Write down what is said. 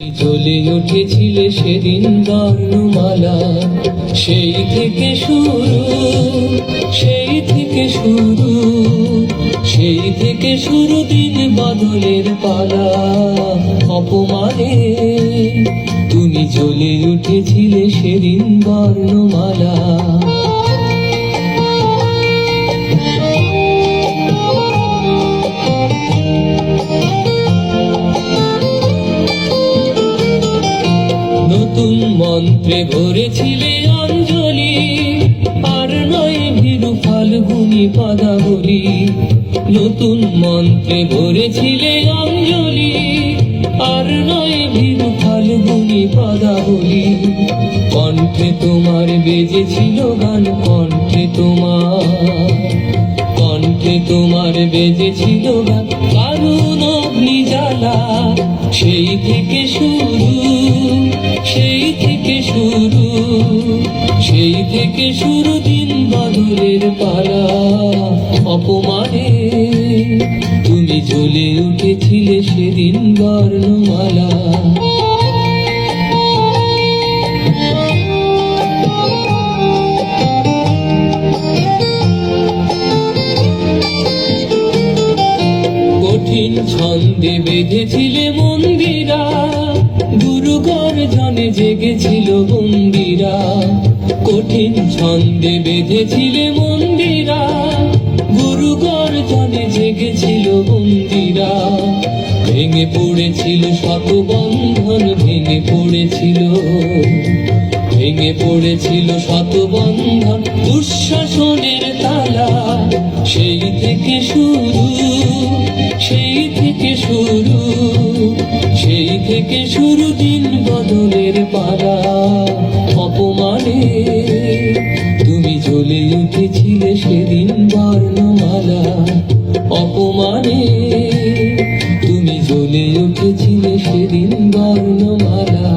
জ্বলে উঠেছিলে সেদিন বর্ণমালা সেই থেকে শুরু, সেই থেকে শুরু, সেই থেকে শুরু দিন বদলের পালা। অপমানে তুমি জ্বলে উঠেছিলে সেদিন বর্ণমালা নতুন মন্ত্রে ভরেছিলে অঞ্জলি। আর নয় ভীরু ফাল্গুনি পদাবলী। নতুন মন্ত্রে ভরেছিলে অঞ্জলি। আর নয় ভীরু ফাল্গুনি পদাবলী। কণ্ঠে তোমার বেজেছিল গান, কণ্ঠে তোমার কণ্ঠে তোমার বেজেছিল গান। কারণ অগ্নি জ্বালা, সেই থেকে শুরু সেই থেকে শুরু দিন বদলের পালা। অপমানে তুমি জ্বলে উঠেছিলে সেদিন বর্ণমালা। কঠিন ছন্দে বেঁধেছিলে মন্দিরা। গুরুগর জনে জেগেছিল বন্দিরা কঠিন ছন্দে বেঁধেছিলে মন্দিরা। গুরুগর জনে জেগেছিল বন্দিরা ভেঙে পড়েছিল শত বন্ধন ভেঙে পড়েছিল ভেঙে পড়েছিল শত বন্ধন দুঃশাসনের তালা সেই থেকে শুরু থেকে শুরু দিন বদলের পালা, অপমানে তুমি জ্বলে উঠেছিলে সেদিন বর্ণমালা, অপমানে তুমি জ্বলে উঠেছিলে সেদিন বর্ণমালা।